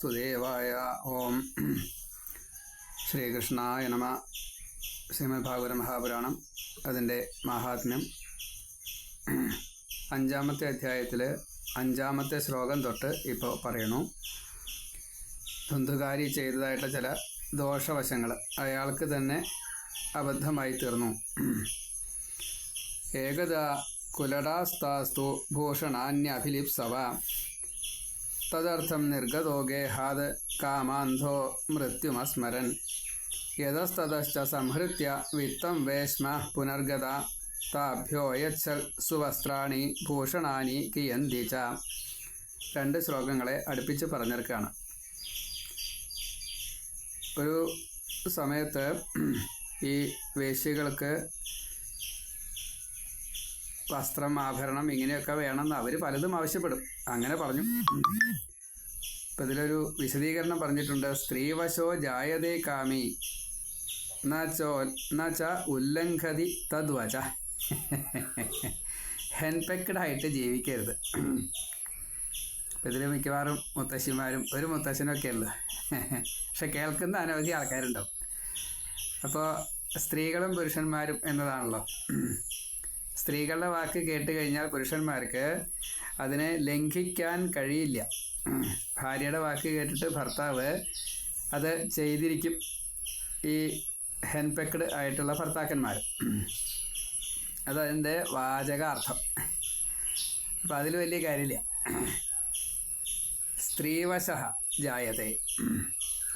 സുദേവായ ഓം ശ്രീകൃഷ്ണായ നമ. ശ്രീമദ് ഭാഗവത മഹാപുരാണം അതിന്റെ മഹാത്മ്യം. അഞ്ചാമത്തെ അധ്യായത്തിൽ അഞ്ചാമത്തെ ശ്ലോകം തൊട്ട് ഇപ്പോൾ പറയണു ധുന്ധുകാരി ചെയ്തതായിട്ടുള്ള ചില ദോഷവശങ്ങൾ അയാൾക്ക് തന്നെ അബദ്ധമായി തീർന്നു. ഏകദാ കുലടാസ്താസ്തു ഭൂഷണാന്യഭിലിപ്സവ. തദർത്ഥം നിർഗതോ ഗേഹാത് കാമാന്ധോ മൃത്യുമസ്മരൻ. യതസ്തതശ്ച സംഹൃത്യ വിത്തം വേശ്മ പുനർഗത. താഭ്യോ യച്ഛൽ സുവസ്ത്രാണി ഭൂഷണാനി കിയന്തി ച. രണ്ട് ശ്ലോകങ്ങളെ അടുപ്പിച്ച് പറഞ്ഞിരിക്കുകയാണ്. ഒരു സമയത്ത് ഈ വേശ്യകൾക്ക് വസ്ത്രം ആഭരണം ഇങ്ങനെയൊക്കെ വേണമെന്ന് അവർ പലതും ആവശ്യപ്പെടും. അങ്ങനെ പറഞ്ഞു. ഇപ്പം ഇതിലൊരു വിശദീകരണം പറഞ്ഞിട്ടുണ്ട്. സ്ത്രീവശോ ജായതേ കാമി. എന്നാച്ചോ എന്നുവച്ച ഉല്ലംഘതി തദ്വച. ഹെൻപെക്ഡ് ആയിട്ട് ജീവിക്കരുത്. ഇപ്പം ഇതിൽ മിക്കവാറും മുത്തശ്ശിമാരും ഒരു മുത്തശ്ശനൊക്കെ ഉള്ളു. പക്ഷെ കേൾക്കുന്ന അനവധി ആൾക്കാരുണ്ടാവും. അപ്പോൾ സ്ത്രീകളും പുരുഷന്മാരും എന്നതാണല്ലോ. സ്ത്രീകളുടെ വാക്ക് കേട്ട് കഴിഞ്ഞാൽ പുരുഷന്മാർക്ക് അതിനെ ലംഘിക്കാൻ കഴിയില്ല. ഭാര്യയുടെ വാക്ക് കേട്ടിട്ട് ഭർത്താവ് അത് ചെയ്തിരിക്കും. ഈ ഹെൻപെക്ഡ് ആയിട്ടുള്ള ഭർത്താക്കന്മാർ അതതിന്റെ വാചകാർത്ഥം. അപ്പം അതിൽ വലിയ കാര്യമില്ല. സ്ത്രീവശ ജായത്തെ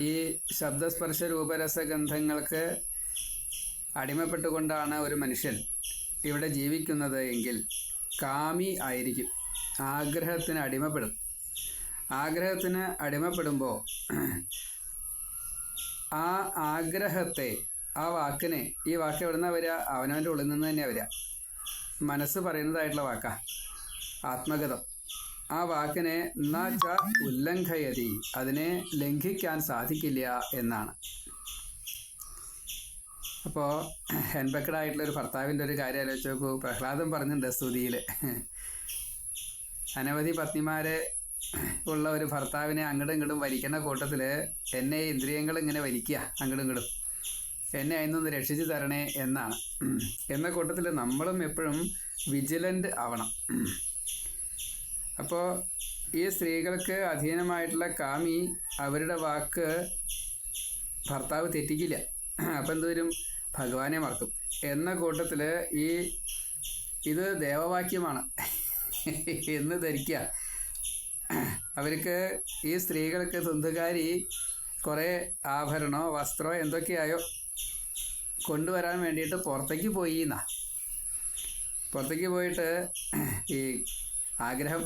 ഈ ശബ്ദസ്പർശ രൂപരസഗന്ധങ്ങൾക്ക് അടിമപ്പെട്ടുകൊണ്ടാണ് ഒരു മനുഷ്യൻ ഇവിടെ ജീവിക്കുന്നത് എങ്കിൽ കാമി ആയിരിക്കും. ആഗ്രഹത്തിന് അടിമപ്പെടും. ആഗ്രഹത്തിന് അടിമപ്പെടുമ്പോൾ ആ ആഗ്രഹത്തെ ആ വാക്കിനെ ഈ വാക്ക് എവിടെ നിന്നാണ് വരിക? അവനവന്റെ ഉള്ളിൽ നിന്ന് തന്നെയാണ് വരിക. മനസ്സ് പറയുന്നതായിട്ടുള്ള വാക്കാ. ആത്മഗതം. ആ വാക്കിനെ എന്നാച്ച ഉല്ലംഘയതി അതിനെ ലംഘിക്കാൻ സാധിക്കില്ല എന്നാണ്. അപ്പോൾ ഹെൻബക്കഡ് ആയിട്ടുള്ള ഒരു ഭർത്താവിന്റെ ഒരു കാര്യം ആലോചിച്ച് നോക്കൂ. പ്രഹ്ലാദം പറഞ്ഞിട്ടുണ്ട് സ്തുതിയിൽ. അനവധി പത്നിമാരെ ഉള്ള ഒരു ഭർത്താവിനെ അങ്ങോട്ടും ഇങ്ങോട്ടും വലിക്കുന്ന കൂട്ടത്തിൽ എന്നെ ഇന്ദ്രിയങ്ങൾ ഇങ്ങനെ വലിക്കുക അങ്ങോട്ടും ഇങ്ങോട്ടും എന്നെ അതിനൊന്ന് രക്ഷിച്ചു തരണേ എന്നാണ്. എന്ന കൂട്ടത്തിൽ നമ്മളും എപ്പോഴും വിജിലന്റ് ആവണം. അപ്പോൾ ഈ സ്ത്രീകൾക്ക് അധീനമായിട്ടുള്ള കാമി അവരുടെ വാക്ക് ഭർത്താവ് തെറ്റിക്കില്ല. അപ്പം എന്തോരും ഭഗവാനെ മറക്കും. എന്ന കൂട്ടത്തിൽ ഈ ഇത് ദേവവാക്യമാണ്. എന്ന് ധരിക്കുക അവർക്ക് ഈ സ്ത്രീകൾക്ക് തുന്തുകാരി കുറേ ആഭരണോ വസ്ത്രമോ എന്തൊക്കെയായോ കൊണ്ടുവരാൻ വേണ്ടിയിട്ട് പുറത്തേക്ക് പോയി എന്നാ പുറത്തേക്ക് പോയിട്ട് ഈ ആഗ്രഹം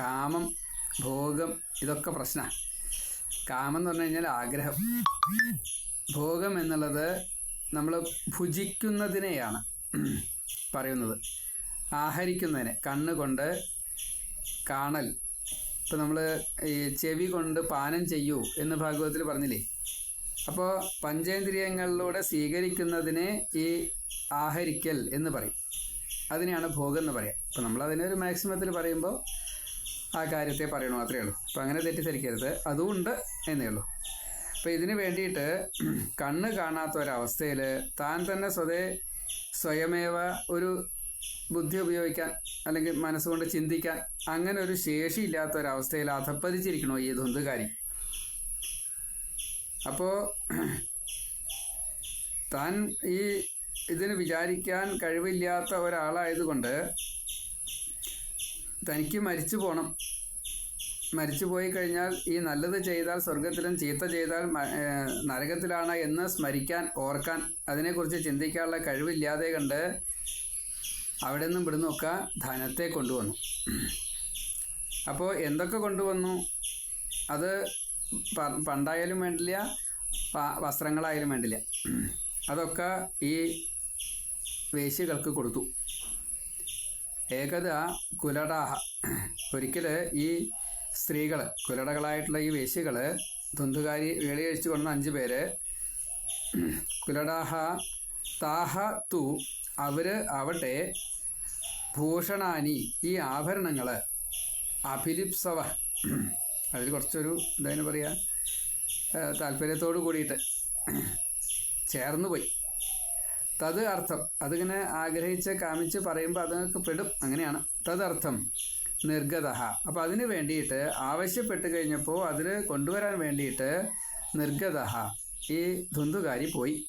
കാമം ഭോഗം ഇതൊക്കെ പ്രശ്നമാണ് കാമം എന്ന് പറഞ്ഞു കഴിഞ്ഞാൽ ആഗ്രഹം. ഭോഗം എന്നുള്ളത് നമ്മൾ ഭുജിക്കുന്നതിനെയാണ് പറയുന്നത്. ആഹരിക്കുന്നതിനെ. കണ്ണുകൊണ്ട് കാണൽ. ഇപ്പം നമ്മൾ ഈ ചെവി കൊണ്ട് പാനം ചെയ്യൂ എന്ന് ഭാഗവതത്തിൽ പറഞ്ഞില്ലേ? അപ്പോൾ പഞ്ചേന്ദ്രിയങ്ങളിലൂടെ സ്വീകരിക്കുന്നതിനെ ഈ ആഹരിക്കൽ എന്ന് പറയും. അതിനെയാണ് ഭോഗം എന്ന് പറയാം. അപ്പോൾ നമ്മൾ ഒരു മാക്സിമത്തിൽ പറയുമ്പോൾ ആ കാര്യത്തെ പറയണു മാത്രമേ ഉള്ളൂ. അപ്പോൾ അങ്ങനെ തെറ്റിദ്ധരിക്കരുത്. അതുകൊണ്ട് എന്നേ ഉള്ളൂ. അപ്പോൾ ഇതിന് വേണ്ടിയിട്ട് കണ്ണ് കാണാത്ത ഒരവസ്ഥയിൽ താൻ തന്നെ സ്വതേ സ്വയമേവ ഒരു ബുദ്ധി ഉപയോഗിക്കാൻ അല്ലെങ്കിൽ മനസ്സുകൊണ്ട് ചിന്തിക്കാൻ അങ്ങനെ ഒരു ശേഷി ഇല്ലാത്ത ഒരവസ്ഥയിൽ അധപ്പതിച്ചിരിക്കണോ ഈ ധുന്തുകാരി അപ്പോൾ താൻ ഈ ഇതിന് വിചാരിക്കാൻ കഴിവില്ലാത്ത ഒരാളായതുകൊണ്ട് തനിക്ക് മരിച്ചു പോകണം മരിച്ചു പോയി കഴിഞ്ഞാൽ ഈ നല്ലത് ചെയ്താൽ സ്വർഗത്തിലും ചീത്ത ചെയ്താൽ നരകത്തിലാണ് എന്ന് സ്മരിക്കാൻ ഓർക്കാൻ അതിനെക്കുറിച്ച് ചിന്തിക്കാനുള്ള കഴിവില്ലാതെ കണ്ട് അവിടെ നിന്നും ഇവിടെ നിന്നൊക്കെ ധനത്തെ കൊണ്ടുവന്നു. അപ്പോൾ എന്തൊക്കെ കൊണ്ടുവന്നു? അത് പണ്ടായാലും വേണ്ടില്ല വസ്ത്രങ്ങളായാലും വേണ്ടില്ല. അതൊക്കെ ഈ വേശ്യകൾക്ക് കൊടുത്തു. ഏകത കുലടാഹ. ഒരിക്കൽ ഈ സ്ത്രീകൾ കുലടകളായിട്ടുള്ള ഈ വേശ്യകൾ ധുന്തുകാരി വേളിയഴിച്ചു കൊണ്ട അഞ്ച് പേര്. കുലടാഹ താഹ തു അവർ ആവട്ടെ ഭൂഷണാനി ഈ ആഭരണങ്ങൾ അഭിലിപ്സവ. അതിൽ കുറച്ചൊരു എന്തായാലും പറയുക താല്പര്യത്തോട് കൂടിയിട്ട് ചേർന്നു പോയി. തത് അർത്ഥം അതിങ്ങനെ ആഗ്രഹിച്ച് കാമിച്ച് പറയുമ്പോൾ അതൊക്കെ പെടും. അങ്ങനെയാണ്. തദർത്ഥം. നിർഗത അപ്പം അതിന് വേണ്ടിയിട്ട് ആവശ്യപ്പെട്ട് കഴിഞ്ഞപ്പോൾ അതിൽ കൊണ്ടുവരാൻ വേണ്ടിയിട്ട് നിർഗത ഈ ധുന്തുകാരി പോയി.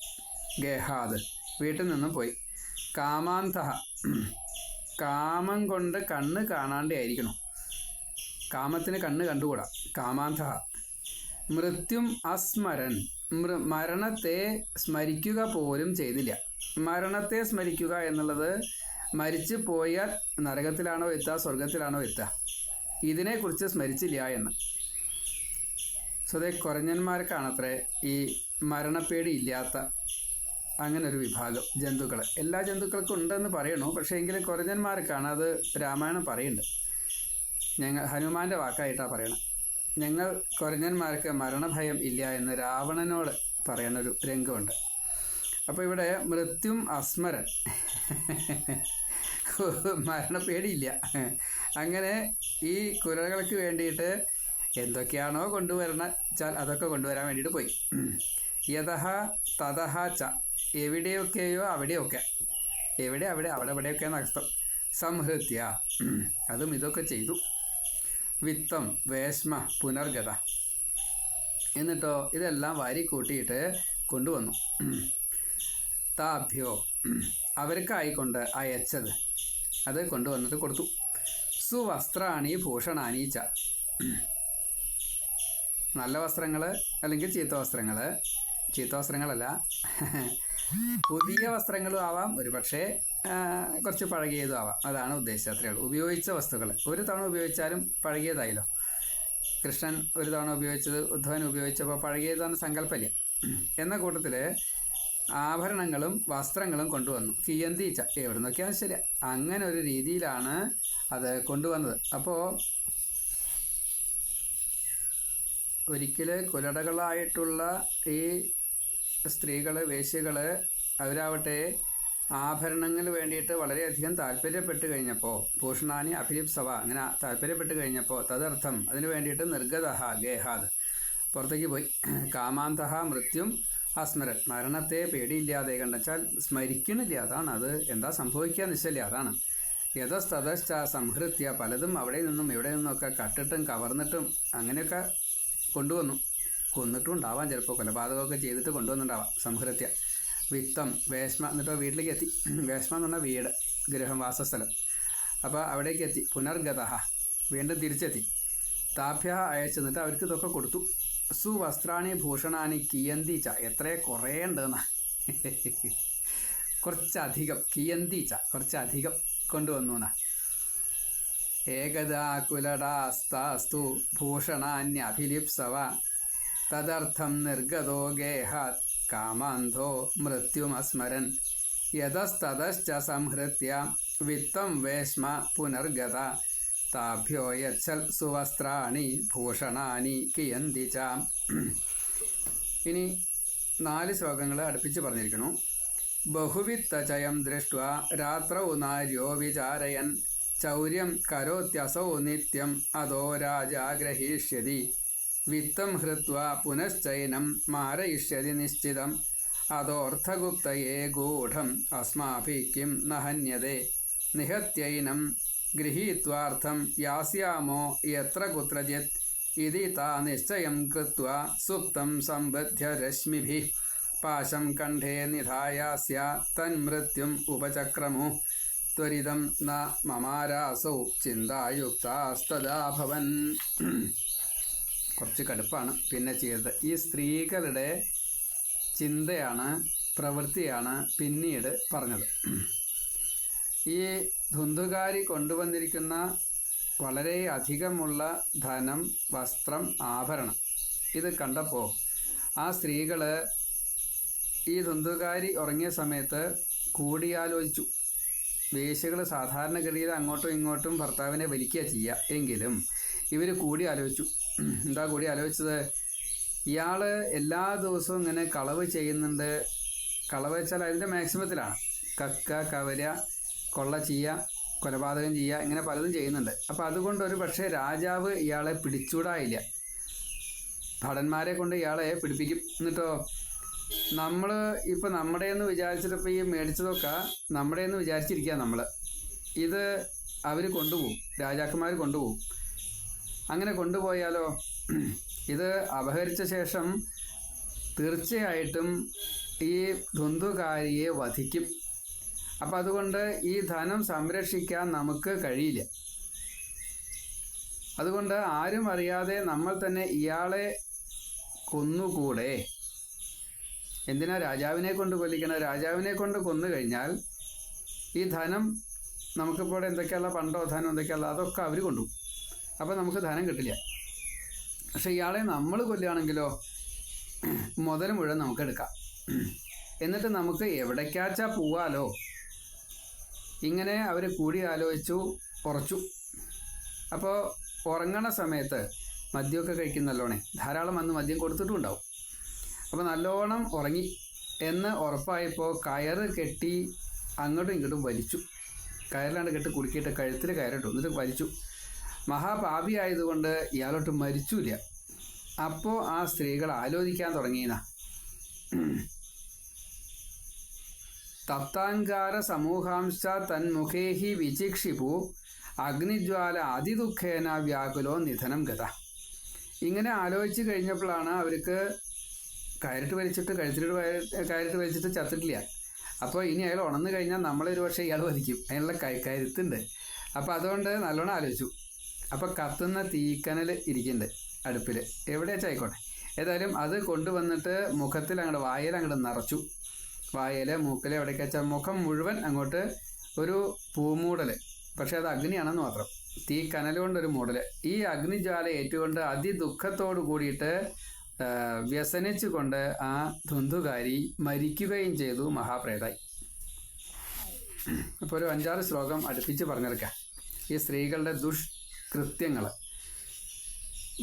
ഗേഹാദ്. വീട്ടിൽ നിന്നും പോയി. കാമാന്ത കാമം കൊണ്ട് കണ്ണ് കാണാണ്ടേ ആയിരിക്കണം കാമത്തിന് കണ്ണ് കണ്ടുകൂടാ. കാമാന്ത മൃത്യും അസ്മരൻ. മരണത്തെ സ്മരിക്കുക പോലും ചെയ്തില്ല. മരണത്തെ സ്മരിക്കുക എന്നുള്ളത് മരിച്ചു പോയാൽ നരകത്തിലാണോ എത്തുക സ്വർഗത്തിലാണോ എത്തുക? ഇതിനെക്കുറിച്ച് സ്മരിച്ചില്ല എന്ന്. സ്വതേ കുറഞ്ഞന്മാർക്കാണത്രേ ഈ മരണപ്പേടി ഇല്ലാത്ത അങ്ങനെ ഒരു വിഭാഗം ജന്തുക്കൾ എല്ലാ ജന്തുക്കൾക്കും ഉണ്ടെന്ന് പറയണു പക്ഷേ എങ്കിലും കുറഞ്ഞന്മാർക്കാണ് അത് രാമായണം പറയുന്നുണ്ട് ഞങ്ങൾ ഹനുമാന്റെ വാക്കായിട്ടാണ് പറയണം ഞങ്ങൾ കുറഞ്ഞന്മാർക്ക് മരണഭയം ഇല്ല എന്ന് രാവണനോട് പറയുന്നൊരു രംഗമുണ്ട്. അപ്പോൾ ഇവിടെ മൃത്യും അസ്മരൻ. മരണപ്പേടിയില്ല അങ്ങനെ ഈ കുരകൾക്ക് വേണ്ടിയിട്ട് എന്തൊക്കെയാണോ കൊണ്ടുവരണ അതൊക്കെ കൊണ്ടുവരാൻ വേണ്ടിയിട്ട് പോയി. യഥ തഥ ച. എവിടെയൊക്കെയോ അവിടെയൊക്കെ. എവിടെ അവിടെ അവിടെ എവിടെയൊക്കെ നഷ്ടം സംഹൃത്യ. അതും ഇതൊക്കെ ചെയ്തു. വിത്തം വേശ്മ പുനർഗത. എന്നിട്ടോ ഇതെല്ലാം വാരി കൂട്ടിയിട്ട് കൊണ്ടുവന്നു. താഭ്യോ അവർക്കായിക്കൊണ്ട് അയച്ചത് അത് കൊണ്ടുവന്നിട്ട് കൊടുത്തു. സുവസ്ത്രാണി ഭൂഷണാനി ച. നല്ല വസ്ത്രങ്ങൾ അല്ലെങ്കിൽ ചീത്ത വസ്ത്രങ്ങൾ ചീത്ത വസ്ത്രങ്ങളല്ല. പുതിയ വസ്ത്രങ്ങളും ആവാം. ഒരുപക്ഷെ കുറച്ച് പഴകിയതും ആവാം. അതാണ് ഉദ്ദേശിച്ചത് അത്രയേ ഉള്ളൂ. ഉപയോഗിച്ച വസ്തുക്കൾ ഒരു തവണ ഉപയോഗിച്ചാലും പഴകിയതായല്ലോ. കൃഷ്ണൻ ഒരു തവണ ഉപയോഗിച്ചത് ഉദ്ധവൻ ഉപയോഗിച്ചപ്പോൾ പഴകിയതാണ് സങ്കല്പമില്ല. എന്ന കൂട്ടത്തിൽ ആഭരണങ്ങളും വസ്ത്രങ്ങളും കൊണ്ടുവന്നു. കിയന്തീച്ച എവിടെ നോക്കിയാലും ശരി അങ്ങനെ ഒരു രീതിയിലാണ് അത് കൊണ്ടുവന്നത്. അപ്പോൾ ഒരിക്കൽ കുലടകളായിട്ടുള്ള ഈ സ്ത്രീകൾ വേശ്യകൾ അവരാവട്ടെ ആഭരണങ്ങൾ വേണ്ടിയിട്ട് വളരെയധികം താല്പര്യപ്പെട്ട് കഴിഞ്ഞപ്പോൾ ഭൂഷണാനി അഭിലിപ്സവ അങ്ങനെ താല്പര്യപ്പെട്ട് കഴിഞ്ഞപ്പോൾ തദർത്ഥം അതിന് വേണ്ടിയിട്ട് നിർഗതഹ ഗേഹാദ് പുറത്തേക്ക് പോയി. കാമാന്തഹ മൃത്യും അസ്മരൻ മരണത്തെ പേടിയില്ലാതെ കണ്ടെച്ചാൽ സ്മരിക്കണില്ല. അതാണ് അത്. എന്താ സംഭവിക്കുക നിശ്ചയില്ല. അതാണ്. യഥസ്തതശ്ച സംഹൃത്യ. പലതും അവിടെ നിന്നും ഇവിടെ നിന്നൊക്കെ കട്ടിട്ടും കവർന്നിട്ടും അങ്ങനെയൊക്കെ കൊണ്ടുവന്നു. കൊന്നിട്ടും ഉണ്ടാവാം ചിലപ്പോൾ. കൊലപാതകമൊക്കെ ചെയ്തിട്ട് കൊണ്ടുവന്നിട്ടുണ്ടാവാം സംഹൃത്യ. വിത്തം വേശ്മ എന്നിട്ട് വീട്ടിലേക്ക് എത്തി. വേശ്മ എന്ന് പറഞ്ഞാൽ വീട് ഗൃഹം വാസസ്ഥലം. അപ്പോൾ അവിടേക്ക് എത്തി. പുനർഗത വീണ്ടും തിരിച്ചെത്തി. താഭ്യ അയച്ചെന്നിട്ട് അവർക്ക് ഇതൊക്കെ കൊടുത്തു. സുവസ്ത്രാണി ഭൂഷണാനി കിയന്തീച്ച എത്ര കുറേ ഉണ്ടെന്ന കുറച്ചധികം കിയന്തീച്ച കുറച്ചധികം കൊണ്ടുവന്നു എന്നാ ഏകദാ കുലടാസ്താസ്തു ഭൂഷണാന്യഭിലിപ്സവ. തദർത്ഥം നിർഗതോ ഗേഹാത്. കാമാന്ധോ മൃത്യുമസ്മരൻ. യതസ്തതശ്ച സംഹൃത്യ. വിത്തം വേശ്മ പുനർഗത. താഭ്യോ യച്ഛൽ സുവസ്ത്രാണി ഭൂഷണാനി കിയന്തി ച. ഇനി നാല് ശ്ലോകങ്ങൾ അടുപ്പിച്ച് പറഞ്ഞിരിക്കുന്നു. ബഹുവിത്തചയം ദൃഷ്ട രാത്രൗ നാര്യോ വിചാരയൻ. ചൗര്യം കരോത്യസോ നിത്യം അതോ രാജാഗ്രഹീഷ്യതി. വിത്തം ഹൃത്വ പുനശ്ചൈനം മാരയിഷ്യതി നിശ്ചിതം. അതോർത്ഥഗുപ്തയേ ഗൂഢം. അസ്മാഭിക്കും നഹന്യതേ. നിഹത്യൈനം ഗൃഹീത്വാർത്ഥം യാസ്യാമോ യത്ര കുത്രചിത് ഇതി താ നിശ്ചയം കൃത്വാ സുപ്തം സംബധ്യ രശ്മിഭി പാശം കണ്ഠേ നിധായാസ്യ തന്മൃത്യും ഉപചക്രമു ത്വരിതം ന മമാരാസൗ ചിന്തായുക്താസ്തദാഭവൻ കുറച്ച് കടുപ്പാണ്. പിന്നെ ചെയ്തത് ഈ സ്ത്രീകളുടെ ചിന്തയാണ് പ്രവൃത്തിയാണ് പിന്നീട് പറഞ്ഞത്. ഈ ധുന്തുകാരി കൊണ്ടുവന്നിരിക്കുന്ന വളരെ അധികമുള്ള ധനം വസ്ത്രം ആഭരണം. ഇത് കണ്ടപ്പോൾ ആ സ്ത്രീകൾ ഈ ധുന്തുകാരി ഉറങ്ങിയ സമയത്ത് കൂടിയാലോചിച്ചു. വേശ്യകൾ സാധാരണഗതിയിൽ അങ്ങോട്ടും ഇങ്ങോട്ടും ഭർത്താവിനെ വലിക്കുക ചെയ്യുക എങ്കിലും ഇവർ കൂടി ആലോചിച്ചു എന്താ കൂടി ആലോചിച്ചത് ഇയാൾ എല്ലാ ദിവസവും ഇങ്ങനെ കളവ് ചെയ്യുന്നുണ്ട്. കളവ് വെച്ചാൽ അതിന്റെ മാക്സിമത്തിലാണ് കക്ക കവര കൊള്ള ചെയ്യുക കൊലപാതകം ചെയ്യുക ഇങ്ങനെ പലതും ചെയ്യുന്നുണ്ട്. അപ്പോൾ അതുകൊണ്ട് ഒരു പക്ഷേ രാജാവ് ഇയാളെ പിടിച്ചൂടായില്ല. ഭടന്മാരെ കൊണ്ട് ഇയാളെ പിടിപ്പിക്കും. എന്നിട്ടോ നമ്മൾ ഇപ്പോൾ നമ്മുടെ എന്ന് വിചാരിച്ചിട്ടപ്പോൾ ഈ മേടിച്ചതൊക്കെ നമ്മുടെ എന്ന് വിചാരിച്ചിരിക്കുക നമ്മൾ ഇത് അവർ കൊണ്ടുപോകും രാജാക്കന്മാർ കൊണ്ടുപോകും. അങ്ങനെ കൊണ്ടുപോയാലോ? ഇത് അപഹരിച്ച ശേഷം തീർച്ചയായിട്ടും ഈ ധുന്തുകാരിയെ വധിക്കും. അപ്പം അതുകൊണ്ട് ഈ ധനം സംരക്ഷിക്കാൻ നമുക്ക് കഴിയില്ല. അതുകൊണ്ട് ആരും അറിയാതെ നമ്മൾ തന്നെ ഇയാളെ കൊന്നുകൂടെ? എന്തിനാ രാജാവിനെ കൊണ്ട് കൊല്ലിക്കണം? രാജാവിനെ കൊണ്ട് കൊന്നു കഴിഞ്ഞാൽ ഈ ധനം നമുക്കിപ്പോൾ എന്തൊക്കെയുള്ള പണ്ടോ ധനം എന്തൊക്കെയുള്ള അതൊക്കെ അവർ കൊണ്ടുപോകും അപ്പോൾ നമുക്ക് ധനം കിട്ടില്ല. പക്ഷെ ഇയാളെ നമ്മൾ കൊല്ലുകയാണെങ്കിലോ മുതൽ മുഴുവൻ നമുക്ക് എടുക്കാം. എന്നിട്ട് നമുക്ക് എവിടേക്കാച്ചാൽ പോവാലോ? ഇങ്ങനെ അവർ കൂടി ആലോചിച്ചു കുറച്ചു അപ്പോൾ ഉറങ്ങണ സമയത്ത് മദ്യമൊക്കെ കഴിക്കുന്നല്ലോണേ ധാരാളം അന്ന് മദ്യം കൊടുത്തിട്ടുണ്ടാവും. അപ്പോൾ നല്ലോണം ഉറങ്ങി. എന്ന് ഉറപ്പായപ്പോൾ കയറ് കെട്ടി അങ്ങോട്ടും ഇങ്ങോട്ടും വലിച്ചു. കയറിലാണ്ട് കെട്ടി കുടുക്കിയിട്ട് കഴുത്തിൽ കയറിട്ടു. എന്നിട്ട് വലിച്ചു. മഹാപാപി ആയതുകൊണ്ട് ഇയാളോട്ട് മരിച്ചില്ല. അപ്പോൾ ആ സ്ത്രീകൾ ആലോചിക്കാൻ തുടങ്ങിയെന്നാ തപ്താങ്കാര സമൂഹാംശ തന്മുഖേ ഹി വിചിക്ഷിപു അഗ്നിജ്വാല അതിദുഃഖേന വ്യാകുലോ നിധനം ഗത. ഇങ്ങനെ ആലോചിച്ച് കഴിഞ്ഞപ്പോഴാണ് അവർക്ക് കയറിട്ട് വലിച്ചിട്ട് കഴുത്തിട്ട് കയറിട്ട് വലിച്ചിട്ട് ചത്തിട്ടില്ല. അപ്പോൾ ഇനി അയാൾ ഉണന്ന് കഴിഞ്ഞാൽ നമ്മളൊരു പക്ഷേ ഇയാൾ വധിക്കും. അതിനുള്ള കൈ കരുത്തുണ്ട്. അപ്പോൾ അതുകൊണ്ട് നല്ലോണം ആലോചിച്ചു. അപ്പോൾ കത്തുന്ന തീക്കനൽ ഇരിക്കുന്നുണ്ട് അടുപ്പിൽ. എവിടെ വെച്ചാൽ ആയിക്കോട്ടെ. ഏതായാലും അത് കൊണ്ടുവന്നിട്ട് മുഖത്തിൽ അങ്ങോട്ട് വായൽ അങ്ങോട്ട് നിറച്ചു. വായൽ മൂക്കൽ എവിടേക്ക് വെച്ചാൽ മുഖം മുഴുവൻ അങ്ങോട്ട് ഒരു പൂമൂടൽ പക്ഷേ അത് അഗ്നിയാണെന്ന് മാത്രം. തീ കനൽ കൊണ്ടൊരു മൂടൽ ഈ അഗ്നിജ്വാല ഏറ്റുകൊണ്ട് അതിദുഃഖത്തോട് കൂടിയിട്ട് വ്യസനിച്ചുകൊണ്ട് ആ ധുന്ധുകാരി മരിക്കുകയും ചെയ്തു മഹാപ്രേതായി. അപ്പോൾ ഒരു അഞ്ചാറ് ശ്ലോകം അടുപ്പിച്ച് പറഞ്ഞെടുക്കാം. ഈ സ്ത്രീകളുടെ ദുഷ്കൃത്യങ്ങൾ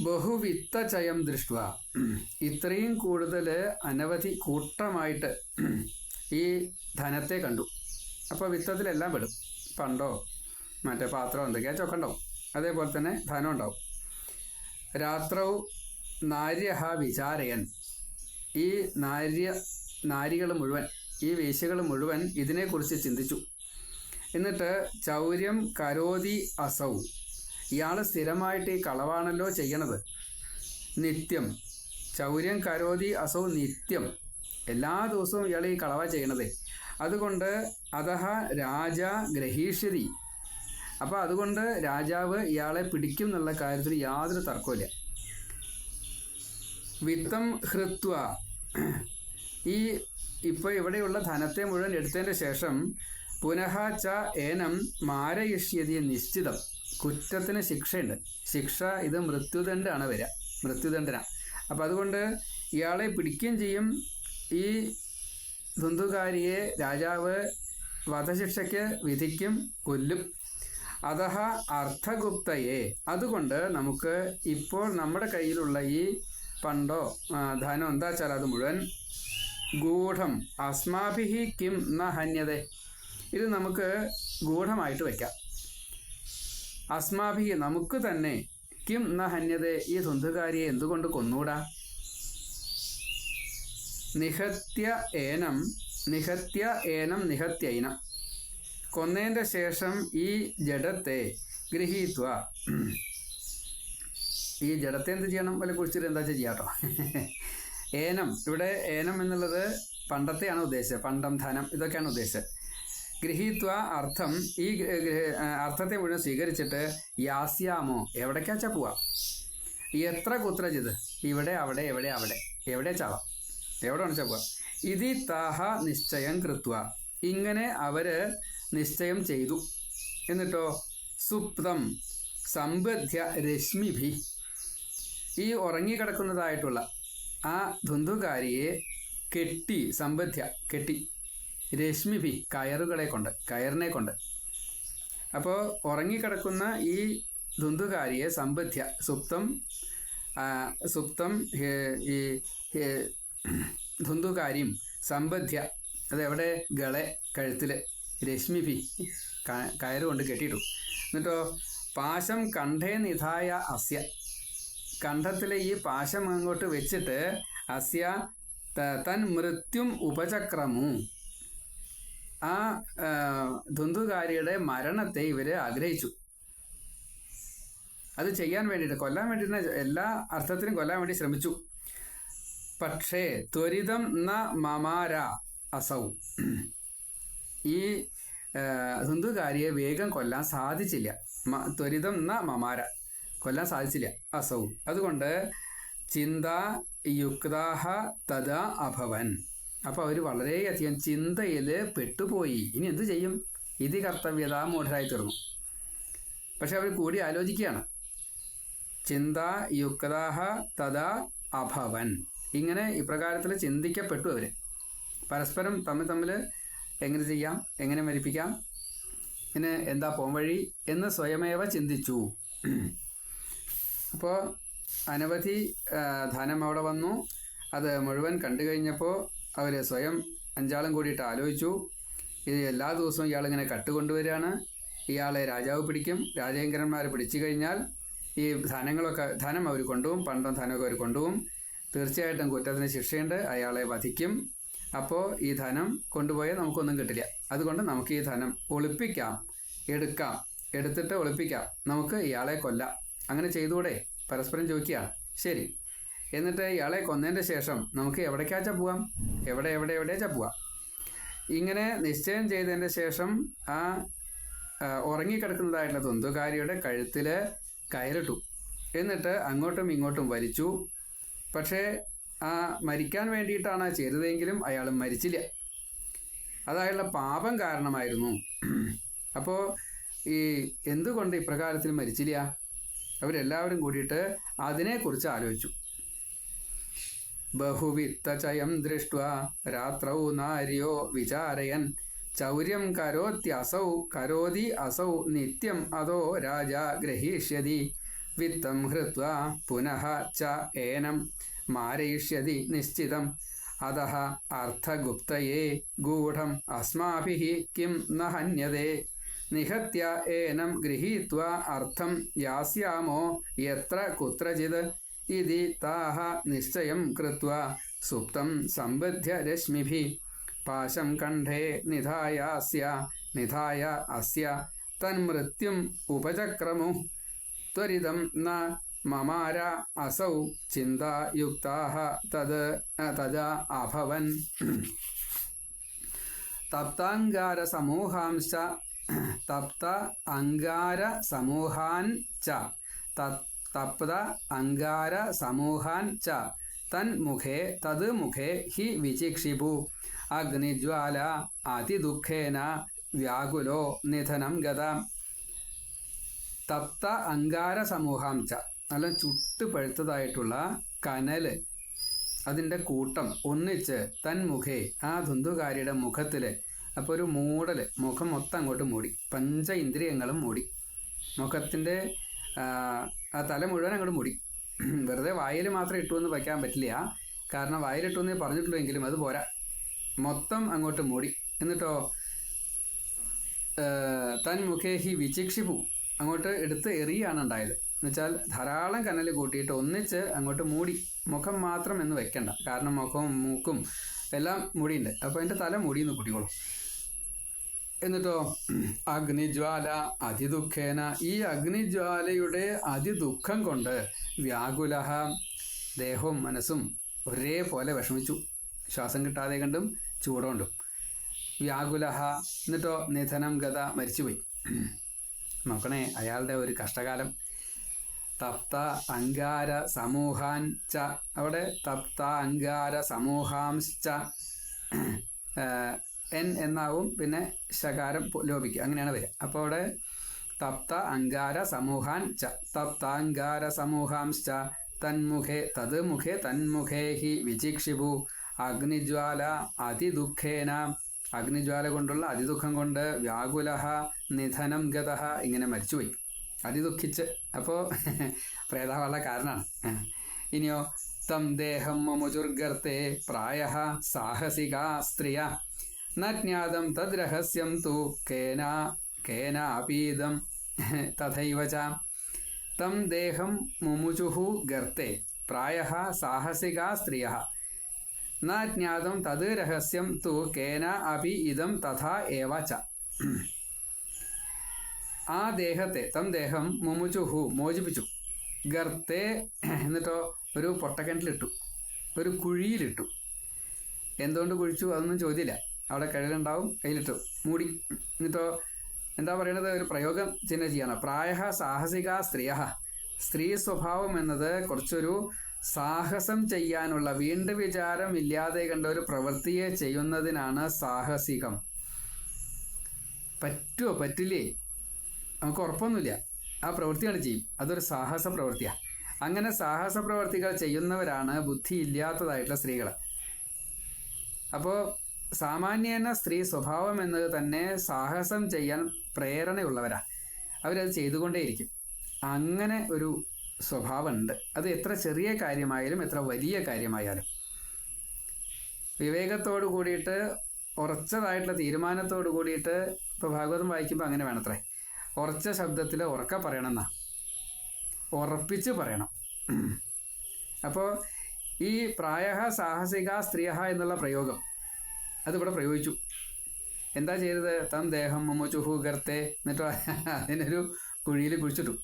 ബഹുവിത്തചയം ദൃഷ്ട ഇത്രയും കൂടുതൽ അനവധി കൂട്ടമായിട്ട് ഈ ധനത്തെ കണ്ടു. അപ്പോൾ വിത്തത്തിലെല്ലാം പെടും. പണ്ടോ? മറ്റേ പാത്രം എന്തൊക്കെയാ ചൊക്ക ഉണ്ടാവും അതേപോലെ തന്നെ ധനം ഉണ്ടാവും. രാത്രവും നാര്യഹ വിചാരയൻ. ഈ നാര്യ നാരികൾ മുഴുവൻ ഈ വേശികൾ മുഴുവൻ ഇതിനെക്കുറിച്ച് ചിന്തിച്ചു. എന്നിട്ട് ചൗര്യം കരോതി അസൗ. ഇയാൾ സ്ഥിരമായിട്ട് ഈ കളവാണല്ലോ ചെയ്യണത്. നിത്യം. ചൗര്യം കരോതി അസൗ നിത്യം. എല്ലാ ദിവസവും ഇയാൾ ഈ കളവ ചെയ്യണതേ. അതുകൊണ്ട് അതഹ രാജ ഗ്രഹീഷ്യതി. അപ്പോൾ അതുകൊണ്ട് രാജാവ് ഇയാളെ പിടിക്കും എന്നുള്ള കാര്യത്തിൽ യാതൊരു തർക്കമില്ല വിത്തം ഹൃത്വ. ഈ ഇപ്പോൾ ഇവിടെയുള്ള ധനത്തെ മുഴുവൻ എടുത്തതിന്റെ ശേഷം പുനഃ ച ഏനം മാരയിഷ്യതി നിശ്ചിതം. കുറ്റത്തിന് ശിക്ഷയുണ്ട്. ശിക്ഷ ഇത് മൃത്യുദണ്ഡാണ് വരിക. മൃത്യുദണ്ഡന. അപ്പം അതുകൊണ്ട് ഇയാളെ പിടിക്കുകയും ചെയ്യും. ഈ ദുന്ദുകാരിയെ രാജാവ് വധശിക്ഷയ്ക്ക് വിധിക്കും കൊല്ലും. അതഹ അർത്ഥഗുപ്തയെ അതുകൊണ്ട് നമുക്ക് ഇപ്പോൾ നമ്മുടെ കയ്യിലുള്ള ഈ പണ്ടോ ധനം എന്താ വെച്ചാൽ അത് മുഴുവൻ ഗൂഢം. അസ്മാഭിഹി കിം ന ഹന്യതേ. ഇത് നമുക്ക് ഗൂഢമായിട്ട് വയ്ക്കാം. അസ്മാഭിഹി നമുക്ക് തന്നെ കിം ന ഹന്യതേ ഈ ധുന്ധുകാരിയെ എന്തുകൊണ്ട് കൊന്നൂടാ? നിഹത്യ ഏനം നിഹത്യ ഏനം നിഹത്യൈനം കൊന്നതിന്റെ ശേഷം ഈ ജഡത്തെ ഗൃഹീത്വ ഈ ജഡത്തെ എന്ത് ചെയ്യണം? വല്ല കുറിച്ചിട്ട് എന്താ വെച്ചാൽ ചെയ്യാട്ടോ ഏനം ഇവിടെ ഏനം എന്നുള്ളത് പണ്ടത്തെയാണ് ഉദ്ദേശിച്ചത്. പണ്ടം ധനം ഇതൊക്കെയാണ് ഉദ്ദേശിച്ചത്. ഗൃഹീത്വ അർത്ഥം ഈ അർത്ഥത്തെ മുഴുവൻ സ്വീകരിച്ചിട്ട് യാസ്യാമോ എവിടേക്കാച്ചാ പോവാം? എത്ര കുത്രജിത് ഇവിടെ അവിടെ എവിടെ അവിടെ. എവിടെ ചാവാം? എവിടെ വേണിച്ചാ പോവാം ഇതി താഹ നിശ്ചയം കൃത്വ. ഇങ്ങനെ അവർ നിശ്ചയം ചെയ്തു. എന്നിട്ടോ? സുപ്തം സമ്പദ്ധ്യ രശ്മിഭി. ഈ ഉറങ്ങിക്കിടക്കുന്നതായിട്ടുള്ള ആ ധുന്ധുകാരിയെ കെട്ടി സമ്പദ്ധ്യ കെട്ടി രശ്മിഭി കയറുകളെ കൊണ്ട് കയറിനെ കൊണ്ട്. അപ്പോൾ ഉറങ്ങിക്കിടക്കുന്ന ഈ ധുന്ധുകാരിയെ സമ്പദ്ധ്യ സുപ്തം സുപ്തം ഈ ഹേ- കാര്യം സമ്പദ്ധ്യ അതെവിടെ? ഗളെ കഴുത്തിൽ രശ്മിഭി ക- കയറ് കൊണ്ട് കെട്ടിയിട്ടു. എന്നിട്ടോ പാശം കണ്ഠേ നിധായ അസ്യ. കണ്ഠത്തിലെ ഈ പാശം അങ്ങോട്ട് വെച്ചിട്ട് അസ്യ തൻ മൃത്യും ഉപചക്രമു. ആ, ധുന്തുകാരിയുടെ മരണത്തെ ഇവർ ആഗ്രഹിച്ചു. അത് ചെയ്യാൻ വേണ്ടിയിട്ട് കൊല്ലാൻ വേണ്ടിയിട്ട് എല്ലാ അർത്ഥത്തിനും കൊല്ലാൻ വേണ്ടി ശ്രമിച്ചു. പക്ഷേ ത്വരിതം ന മമാര അസൗ. ഈ ഹിന്ദുകാരിയെ വേഗം കൊല്ലാൻ സാധിച്ചില്ല. ത്വരിതം ന മമാര. കൊല്ലാൻ സാധിച്ചില്ല. അസൗ. അതുകൊണ്ട് ചിന്ത യുക്താഹ തഥാ അഭവൻ. അപ്പോൾ അവർ വളരെയധികം ചിന്തയിൽ പെട്ടുപോയി. ഇനി എന്തു ചെയ്യും? ഇതി കർത്തവ്യത മൂഢരായി തീർന്നു. പക്ഷെ അവർ കൂടി ആലോചിക്കുകയാണ്. ചിന്ത യുക്താഹ തഥാ അഭവൻ. ഇങ്ങനെ ഇപ്രകാരത്തിൽ ചിന്തിക്കപ്പെട്ടു അവർ പരസ്പരം തമ്മിൽ തമ്മിൽ എങ്ങനെ ചെയ്യാം എങ്ങനെ മരിപ്പിക്കാം പിന്നെ എന്താ പോംവഴി എന്ന് സ്വയമേവ ചിന്തിച്ചു. അപ്പോൾ അനവധി ധനം അവിടെ വന്നു. അത് മുഴുവൻ കണ്ടു കഴിഞ്ഞപ്പോൾ അവർ സ്വയം അഞ്ചാളും കൂടിയിട്ട് ആലോചിച്ചു. ഇത് എല്ലാ ദിവസവും ഇയാളിങ്ങനെ കട്ടുകൊണ്ടുവരികയാണ്. ഇയാളെ രാജാവ് പിടിക്കും. രാജേന്ദ്രന്മാർ പിടിച്ചു കഴിഞ്ഞാൽ ഈ ധനങ്ങളൊക്കെ ധനം അവർ കൊണ്ടുപോകും. പണ്ടും ധനമൊക്കെ അവർ കൊണ്ടുപോകും. തീർച്ചയായിട്ടും കുറ്റത്തിന് ശിക്ഷയുണ്ട് അയാളെ വധിക്കും. അപ്പോൾ ഈ ധനം കൊണ്ടുപോയാൽ നമുക്കൊന്നും കിട്ടില്ല. അതുകൊണ്ട് നമുക്ക് ഈ ധനം ഒളിപ്പിക്കാം എടുക്കാം. എടുത്തിട്ട് ഒളിപ്പിക്കാം. നമുക്ക് ഇയാളെ കൊല്ലാം. അങ്ങനെ ചെയ്തുകൂടെ? പരസ്പരം ചോദിക്കുകയാണ് ശരി. എന്നിട്ട് ഇയാളെ കൊന്നതിന്റെ ശേഷം നമുക്ക് എവിടേക്കാച്ചാൽ പോവാം? എവിടെ എവിടെ എവിടെയാച്ചാൽ പോവാം? ഇങ്ങനെ നിശ്ചയം ചെയ്തതിന്റെ ശേഷം ആ ഉറങ്ങിക്കിടക്കുന്നതായിട്ടുള്ള തൊന്തുകാരിയുടെ കഴുത്തിൽ കയറിട്ടു. എന്നിട്ട് അങ്ങോട്ടും ഇങ്ങോട്ടും വലിച്ചു. പക്ഷേ ആ മരിക്കാൻ വേണ്ടിയിട്ടാണ് ചെയ്തതെങ്കിലും അയാൾ മരിച്ചില്ല. അതായുള്ള പാപം കാരണമായിരുന്നു. അപ്പോൾ ഈ എന്തുകൊണ്ട് ഇപ്രകാരത്തിൽ മരിച്ചില്ല? അവരെല്ലാവരും കൂടിയിട്ട് അതിനെക്കുറിച്ച് ആലോചിച്ചു. ബഹുവിത്തചയം ദൃഷ്ട രാത്രൗ നാരിയോ വിചാരയൻ ചൗര്യം കരോത്യസൗ കരോതി അസൗ നിത്യം അതോ രാജ ഗ്രഹീഷ്യതി. വിത്തം ഹൃത്വാ പുനഃ ച ഏനം മാരയിഷ്യതി നിശ്ചിതം അതഃ അർത്ഥഗുപ്തയേ ഗൂഢം അസ്മാഭിः കിം ന ഹന്യതേ നിഹത്യ ഏനം ഗൃഹീത്വാ അർത്ഥം യാസ്യാമോ യത്ര കുത്രചിത് ഇതി താഹ നിശ്ചയം കൃത്വാ സുപ്തം സംബധ്യ രശ്മിഭിः പാശം കണ്ഠേ നിധായാസ്യ നിധായ അസ്യ തന്മൃത്യും ഉപചക്രമു ത്വരിതം ന മമാര അസൗ ചിന്തായുക്താः തത് അഭവൻ. തപ്താങ്കാരസമൂഹാംശ തപ്ത അങ്കാര സമൂഹാൻ ച തപ്ത അങ്കാര സമൂഹാൻ ച തന്മുഖേ തത് മുഖേ ഹി വിചിക്ഷിപു അഗ്നിജ്വാല അതിദുഃഖേന വ്യാകുലോ നിധനം ഗത. തപ്ത അങ്കാര സമൂഹാംച്ച നല്ല ചുട്ട് പഴുത്തതായിട്ടുള്ള കനൽ. അതിന്റെ കൂട്ടം ഒന്നിച്ച് മുഖേ ആ ധുന്തുകാരിയുടെ മുഖത്തിൽ അപ്പോൾ ഒരു മൂടൽ മുഖം മൊത്തം അങ്ങോട്ട് മൂടി. പഞ്ച ഇന്ദ്രിയങ്ങളും മൂടി. മുഖത്തിന്റെ ആ തല മുഴുവൻ അങ്ങോട്ട് മൂടി. വെറുതെ വായിൽ മാത്രം ഇട്ടു എന്ന് വയ്ക്കാൻ പറ്റില്ല. കാരണം വായിലിട്ടു എന്നേ പറഞ്ഞിട്ടുള്ളൂ എങ്കിലും അത് പോരാ. മൊത്തം അങ്ങോട്ട് മൂടി. എന്നിട്ടോ തൻ മുഖേ ഹി വിചിക്ഷിപ്പു. അങ്ങോട്ട് എടുത്ത് എറിയാണ് ഉണ്ടായത്. എന്നുവെച്ചാൽ ധാരാളം കനൽ കൂട്ടിയിട്ട് ഒന്നിച്ച് അങ്ങോട്ട് മൂടി മുഖം മാത്രം എന്ന് വെക്കണ്ട. കാരണം മുഖവും മൂക്കും എല്ലാം മൂടിയുണ്ട്. അപ്പോൾ അതിന്റെ തല മൂടിയെന്ന് കൂട്ടിക്കോളും. എന്നിട്ടോ അഗ്നിജ്വാല അതിദുഃഖേന. ഈ അഗ്നിജ്വാലയുടെ അതിദുഃഖം കൊണ്ട് വ്യാകുലഹ ദേഹവും മനസ്സും ഒരേപോലെ വിഷമിച്ചു. ശ്വാസം കിട്ടാതെ കണ്ടും ചൂടുകൊണ്ടും വ്യാകുലഹ എന്നിട്ടോ നിധനം ഗത മരിച്ചുപോയി. നോക്കണേ അയാളുടെ ഒരു കഷ്ടകാലം. തപ്ത അങ്കാര സമൂഹാൻ ച. അവിടെ തപ്ത അങ്കാര സമൂഹാംശ്ച എൻ എന്നാവും പിന്നെ ശകാരം ലോപിക്കുക അങ്ങനെയാണ് വരിക. അപ്പോൾ അവിടെ തപ്ത അങ്കാര സമൂഹാൻ ച. തപ്ത അങ്കാര സമൂഹാംശ്ച തന്മുഖേ തത് മുഖേ തന്മുഖേ ഹി വിചിക്ഷിപു അഗ്നിജ്വാല അതിദുഃഖേന. അഗ്നിജ്വാല കൊണ്ടുള്ള അതിദുഃഖം കൊണ്ട് വ്യാകുലഹ നിധനം ഗതഹ ഇങ്ങനെ മരിച്ചുപോയി. അതിദുഃഖിച്ച്. അപ്പോൾ പ്രേതാവുള്ള കാരണമാണ്. ഇനിയോ തം ദേഹം മമുചുർഗർത്തെ പ്രായ സാഹസിക സ്ത്രീയ. നജ്ഞാതം ജ്ഞാതം തദ് രഹസ്യം തു കേന കേനാപീതം തഥൈവ ച. തം ദേഹം മുമുചുഹു ഗർത്തെ പ്രായ സാഹസിക സ്ത്രീയ. ന ജ്ഞാതം തത് രഹസ്യം തു കേന അപി ഇതം തഥാ ഏവ ച ആ ദേഹത്തെ തം ദേഹം മുമുചുഹു മോചിപ്പിച്ചു। ഗർത്തെ എന്നിട്ടോ ഒരു പൊട്ടക്കിണറ്റിലിട്ടു ഒരു കുഴിയിലിട്ടു। എന്തുകൊണ്ട് കുഴിച്ചു? അതൊന്നും ചോദ്യമില്ല. അവിടെ കഴുകുണ്ടാവും കയ്യിലിട്ടു। മൂടി എന്നിട്ടോ എന്താ പറയണത്? ഒരു പ്രയോഗം ചിഹ്ന ചെയ്യണം. പ്രായ സാഹസിക സ്ത്രീയ. സ്ത്രീ സ്വഭാവം എന്നത് കുറച്ചൊരു സാഹസം ചെയ്യാനുള്ള വീണ്ടും വിചാരം ഇല്ലാതെ കണ്ട ഒരു പ്രവൃത്തിയെ ചെയ്യുന്നതിനാണ് സാഹസികം. പറ്റുമോ പറ്റില്ലേ? നമുക്ക് ഉറപ്പൊന്നുമില്ല. ആ പ്രവൃത്തിയാണ് ചെയ്യും. അതൊരു സാഹസ പ്രവൃത്തിയാണ് അങ്ങനെ സാഹസ പ്രവൃത്തികൾ ചെയ്യുന്നവരാണ് ബുദ്ധി ഇല്ലാത്തതായിട്ടുള്ള സ്ത്രീകൾ. അപ്പോൾ സാമാന്യേന സ്ത്രീ സ്വഭാവം എന്നത് തന്നെ സാഹസം ചെയ്യാൻ പ്രേരണയുള്ളവരാണ് അവരത് ചെയ്തുകൊണ്ടേയിരിക്കും. അങ്ങനെ ഒരു സ്വഭാവമുണ്ട്. അത് എത്ര ചെറിയ കാര്യമായാലും എത്ര വലിയ കാര്യമായാലും. വിവേകത്തോട് കൂടിയിട്ട് ഉറച്ചതായിട്ടുള്ള തീരുമാനത്തോട് കൂടിയിട്ട് ഇപ്പോൾ ഭാഗവതം വായിക്കുമ്പോൾ അങ്ങനെ വേണത്രേ. ഉറച്ച ശബ്ദത്തിൽ ഉറക്ക പറയണമെന്നാ. ഉറപ്പിച്ച് പറയണം. അപ്പോൾ ഈ പ്രായ സാഹസിക സ്ത്രീയ എന്നുള്ള പ്രയോഗം അതിവിടെ പ്രയോഗിച്ചു. എന്താ ചെയ്തത്? തം ദേഹം മുമ്മുചുഹു ഗർത്തെ എന്നിട്ട് അതിനൊരു കുഴിയിൽ കുഴിച്ചിട്ടു.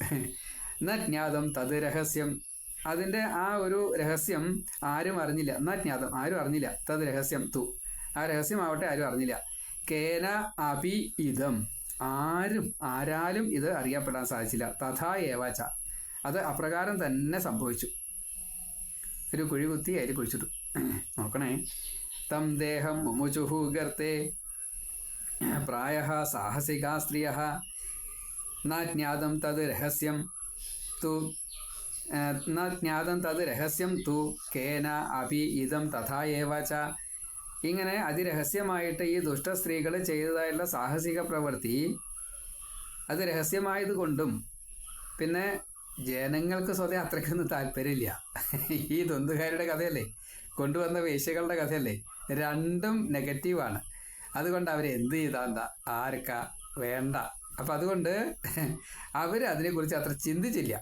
എന്നാ ജ്ഞാതം? തത് രഹസ്യം. അതിന്റെ ആ ഒരു രഹസ്യം ആരും അറിഞ്ഞില്ല. ന ജ്ഞാതം? ആരും അറിഞ്ഞില്ല. തത് രഹസ്യം തു. ആ രഹസ്യം ആവട്ടെ ആരും അറിഞ്ഞില്ല. കേന അപി ഇതം. ആരും ആരാലും ഇത് അറിയപ്പെടാൻ സാധിച്ചില്ല. തഥാ ഏവാച്ച അത് അപ്രകാരം തന്നെ സംഭവിച്ചു. ഒരു കുഴി കുത്തി അതിൽ കുഴിച്ചിട്ടു. നോക്കണേ. തം ദേഹം മുമുചുഹു ഗർത്തെ. പ്രായ സാഹസിക സ്ത്രീയ. ന ജ്ഞാതം? തത് രഹസ്യം. തു न തത് രഹസ്യം തു കേന അപി ഇതം തഥാ ഏവ ച ഇങ്ങനെ അതിരഹസ്യമായിട്ട് ഈ ദുഷ്ട സ്ത്രീകൾ ചെയ്തതായുള്ള സാഹസിക പ്രവൃത്തി അത് രഹസ്യമായതുകൊണ്ടും പിന്നെ ജനങ്ങൾക്ക് സ്വതേ അത്രയ്ക്കൊന്നും താല്പര്യമില്ല. ഈ ദ്വന്ദ്കാരുടെ കഥയല്ലേ? കൊണ്ടുവന്ന വേശ്യകളുടെ കഥയല്ലേ? രണ്ടും നെഗറ്റീവാണ്. അതുകൊണ്ട് അവർ എന്ത് ചെയ്താ? എന്താ? ആർക്ക? വേണ്ട. അപ്പം അതുകൊണ്ട് അവർ അതിനെക്കുറിച്ച് അത്ര ചിന്തിച്ചില്ല.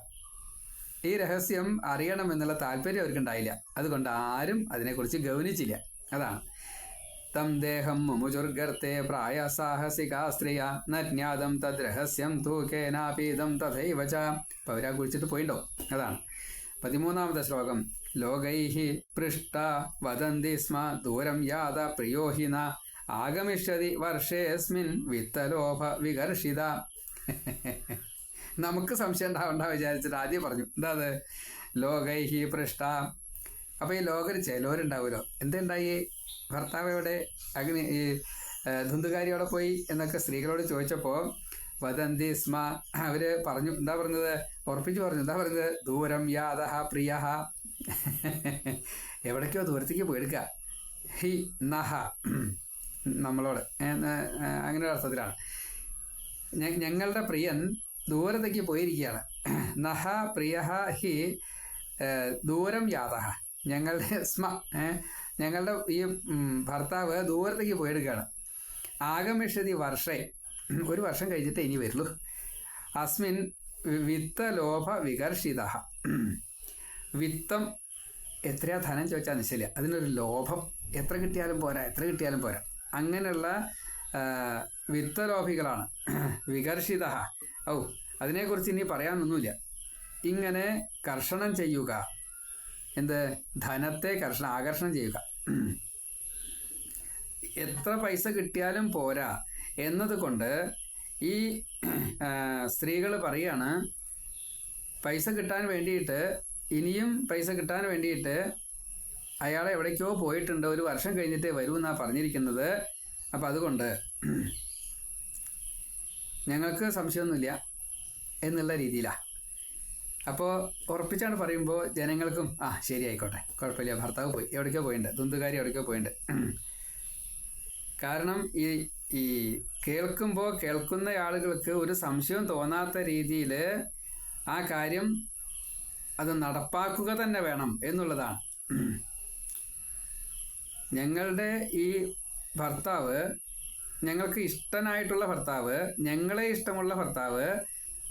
ഈ രഹസ്യം അറിയണമെന്നുള്ള താല്പര്യം അവർക്കുണ്ടായില്ല. അതുകൊണ്ട് ആരും അതിനെക്കുറിച്ച് ഗൗനിച്ചില്ല. അതാണ്. തം ദേഹം മുമുചുർഗർത്തെ പ്രായ സാഹസിക സ്ത്രീയ. നജ്ഞാതം തദ് രഹസ്യം തൂക്കേനാപീതം തഥൈവ അപ്പം അവരാ കുറിച്ചിട്ട് പോയിണ്ടോ? അതാണ്. പതിമൂന്നാമത്തെ ശ്ലോകം. ലോകൈ പൃഷ്ട വദന്തി സ്മ. ദൂരം യാത പ്രിയോ ഹി ന. ആഗമിഷ്യതി വർഷേസ്മിൻ വിത്തലോഭ വികർഷിത. നമുക്ക് സംശയം ഉണ്ടാവണ്ട വിചാരിച്ചിട്ട് ആദ്യം പറഞ്ഞു. എന്താ അത്? ലോകൈഹി പൃഷ്ട അപ്പോൾ ഈ ലോകർ ചിലവരുണ്ടാവുമല്ലോ. എന്തുണ്ടായി ഭർത്താവ് അഗ്നി ഈ ധുന്തുകാരിയോടെ പോയി എന്നൊക്കെ സ്ത്രീകളോട് ചോദിച്ചപ്പോൾ വദന്തി സ്മ. അവർ പറഞ്ഞു എന്താ പറഞ്ഞത്? ഉറപ്പിച്ചു പറഞ്ഞു എന്താ പറഞ്ഞത്? ദൂരം യാതഹ പ്രിയ എവിടേക്കോ ദൂരത്തേക്ക് പോയെടുക്കുക ഹി നഹ. നമ്മളോട്. അങ്ങനെ ഒരു അർത്ഥത്തിലാണ് ഞങ്ങളുടെ പ്രിയൻ ദൂരത്തേക്ക് പോയിരിക്കുകയാണ്. നഹ പ്രിയ ഹി ദൂരം യാത ഞങ്ങളുടെ സ്മ ഞങ്ങളുടെ ഈ ഭർത്താവ് ദൂരത്തേക്ക് പോയെടുക്കുകയാണ്. ആഗമിഷതി വർഷേ. ഒരു വർഷം കഴിഞ്ഞിട്ട് ഇനി വരുള്ളൂ. അസ്മിൻ വിത്ത ലോഭ വികർഷിത വിത്തം എത്രയാ ധനം ചോദിച്ചാൽ നിശ്ചയില്ല. അതിനൊരു ലോഭം. എത്ര കിട്ടിയാലും പോരാ എത്ര കിട്ടിയാലും പോരാ. അങ്ങനെയുള്ള വിത്തലോഭികളാണ് വികർഷിത. ഔ അതിനെക്കുറിച്ച് ഇനി പറയാനൊന്നുമില്ല. ഇങ്ങനെ കർഷണം ചെയ്യുക. എന്ത്? ധനത്തെ കർഷണം ആകർഷണം ചെയ്യുക. എത്ര പൈസ കിട്ടിയാലും പോരാ. എന്നതുകൊണ്ട് ഈ സ്ത്രീകൾ പറയാണ് പൈസ കിട്ടാൻ വേണ്ടിയിട്ട് ഇനിയും പൈസ കിട്ടാൻ വേണ്ടിയിട്ട് അയാളെ എവിടേക്കോ പോയിട്ടുണ്ട്. ഒരു വർഷം കഴിഞ്ഞിട്ടേ വരൂ എന്നാണ് പറഞ്ഞിരിക്കുന്നത്. അപ്പം അതുകൊണ്ട് ഞങ്ങൾക്ക് സംശയമൊന്നുമില്ല എന്നുള്ള രീതിയിലാണ് അപ്പോൾ ഉറപ്പിച്ചാണ് പറയുമ്പോൾ ജനങ്ങൾക്കും ആ ശരി ആയിക്കോട്ടെ. കുഴപ്പമില്ല ഭർത്താവ് പോയി. എവിടേക്കോ പോയിട്ടുണ്ട് തുന്തുകാരി എവിടേക്കോ പോയിട്ടുണ്ട് കാരണം ഈ ഈ കേൾക്കുമ്പോൾ കേൾക്കുന്ന ആളുകൾക്ക് ഒരു സംശയം തോന്നാത്ത രീതിയിൽ ആ കാര്യം അത് നടപ്പാക്കുക തന്നെ വേണം എന്നുള്ളതാണ്. ഞങ്ങളുടെ ഈ ഭർത്താവ് ഞങ്ങൾക്ക് ഇഷ്ടനായിട്ടുള്ള ഭർത്താവ് ഞങ്ങളെ ഇഷ്ടമുള്ള ഭർത്താവ്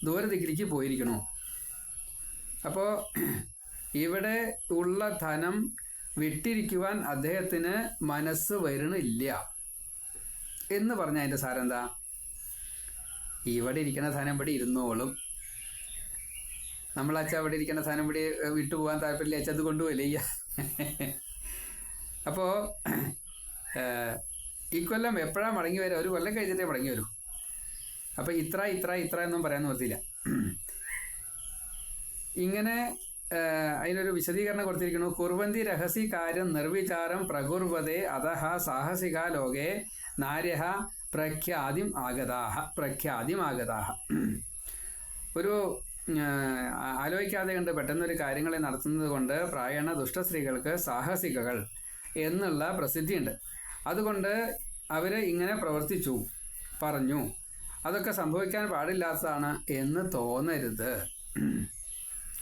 ദൂരദിക്കിലേക്ക് പോയിരിക്കണോ അപ്പോൾ ഇവിടെ ഉള്ള ധനം വിട്ടിരിക്കുവാൻ അദ്ദേഹത്തിന് മനസ്സ് വരണില്ല എന്ന് പറഞ്ഞ അതിന്റെ സാരം എന്താ ഇവിടെ ഇരിക്കുന്ന ധനം ഇവിടെ ഇരുന്നോളും. നമ്മളച്ഛ അവിടെ ഇരിക്കുന്ന ധനം ഇവിടെ വിട്ടുപോകാൻ താല്പര്യമില്ല അച്ഛ അത് കൊണ്ടുപോയില്ല അപ്പോൾ ഈ കൊല്ലം എപ്പോഴാണ് മടങ്ങി വരിക ഒരു കൊല്ലം കഴിഞ്ഞിട്ടേ മടങ്ങി വരൂ. അപ്പോൾ ഇത്ര ഇത്ര ഇത്ര എന്നും പറയാൻ നിർത്തിയില്ല ഇങ്ങനെ അതിനൊരു വിശദീകരണം കൊടുത്തിരിക്കുന്നു. കുർവന്തി രഹസി കാര്യം നിർവിചാരം പ്രകുർവതേ അതഹ സാഹസിക ലോകേ നാര്യഹ പ്രഖ്യാതിം ആഗതാഹ പ്രഖ്യാതിം ആഗതാഹ. ഒരു ആലോചിക്കാതെ കണ്ട് പെട്ടെന്നൊരു കാര്യങ്ങളെ നടത്തുന്നത് കൊണ്ട് പ്രായണ ദുഷ്ടസ്ത്രീകൾക്ക് സാഹസികകൾ എന്നുള്ള പ്രസിദ്ധിയുണ്ട്. അതുകൊണ്ട് അവർ ഇങ്ങനെ പ്രവർത്തിച്ചു. പറഞ്ഞു അതൊക്കെ സംഭവിക്കാൻ പാടില്ലാത്തതാണ് എന്ന് തോന്നരുത്.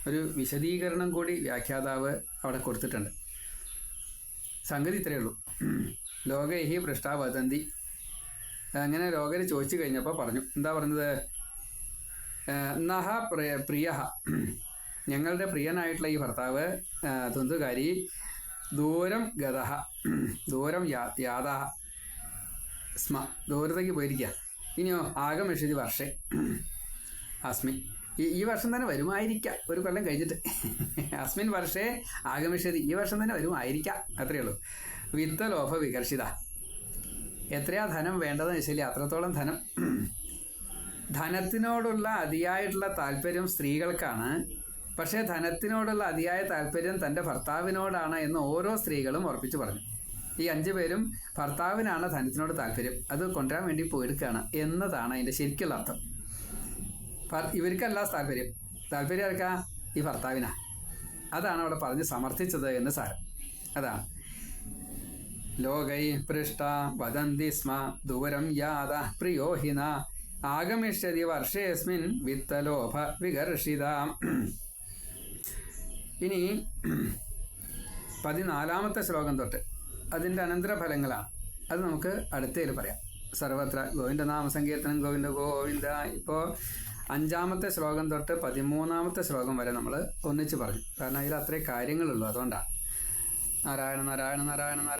ഒരു വിശദീകരണം കൂടി വ്യാഖ്യാതാവ് അവിടെ കൊടുത്തിട്ടുണ്ട്. സംഗതി ഇത്രയേ ഉള്ളൂ. ലോകേഹി ഭ്രഷ്ടാവതന്തി അങ്ങനെ ലോകർ ചോദിച്ചു കഴിഞ്ഞപ്പോൾ പറഞ്ഞു എന്താ പറഞ്ഞത്? നഹ പ്രിയ ഞങ്ങളുടെ പ്രിയനായിട്ടുള്ള ഈ ഭർത്താവ് തുന്തുകാരി ദൂരം ഗതഹ ദൂരം യാ സ്മ ദൂരത്തേക്ക് പോയിരിക്കുക ഇനിയോ ആഗമിഷതി വർഷേ. അസ്മിൻ ഈ ഈ വർഷം തന്നെ വരുമായിരിക്കാം. ഒരു കൊല്ലം കഴിഞ്ഞിട്ട്. അസ്മിൻ വർഷേ ആഗമിഷതി ഈ വർഷം തന്നെ വരുമായിരിക്കാം. അത്രയേ ഉള്ളൂ. വിത്തലോഭ വികർഷിത. എത്രയാ ധനം വേണ്ടതെന്ന് വെച്ചാൽ അത്രത്തോളം ധനം. ധനത്തിനോടുള്ള അതിയായിട്ടുള്ള താല്പര്യം സ്ത്രീകൾക്കാണ്. പക്ഷേ ധനത്തിനോടുള്ള അതിയായ താല്പര്യം തന്റെ ഭർത്താവിനോടാണ് എന്ന് ഓരോ സ്ത്രീകളും ഉറപ്പിച്ചു പറഞ്ഞു. ഈ അഞ്ചു പേരും ഭർത്താവിനാണ് ധനത്തിനോട് താല്പര്യം. അത് കൊണ്ടുവരാൻ വേണ്ടി പോയെടുക്കുകയാണ് എന്നതാണ് അതിന്റെ ശരിക്കുള്ള അർത്ഥം. ഇവർക്കല്ല താല്പര്യം. താല്പര്യം ആർക്കാ? ഈ ഭർത്താവിനാ. അതാണ് അവിടെ പറഞ്ഞ് സമർത്ഥിച്ചത് എന്ന് സാരം. അതാണ്. ലോകൈ പൃഷ്ട വദന്തി സ്മ ദൂരം യാത പ്രിയോഹിന. ആഗമിഷ്യതി വർഷേസ്മിൻ വിത്തലോഭ വികർഷിത. ഇനി പതിനാലാമത്തെ ശ്ലോകം തൊട്ട് അതിന്റെ അനന്തരഫലങ്ങളാണ് അത് നമുക്ക് അടുത്തതിൽ പറയാം. സർവത്ര ഗോവിന്ദ നാമസങ്കീർത്തനം ഗോവിന്ദ ഗോവിന്ദ. ഇപ്പോൾ അഞ്ചാമത്തെ ശ്ലോകം തൊട്ട് പതിമൂന്നാമത്തെ ശ്ലോകം വരെ നമ്മൾ ഒന്നിച്ച് പറഞ്ഞു. കാരണം അതിൽ അത്രേ കാര്യങ്ങളുള്ളൂ. അതുകൊണ്ടാണ് നാരായണ നാരായണ നാരായണ നാരായണ.